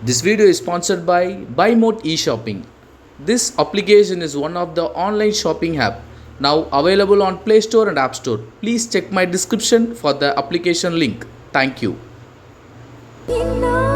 This video is sponsored by BuyMode eShopping. This application is one of the online shopping app now available on Play Store and App Store. Please check my description for the application link. Thank you. இன்னும்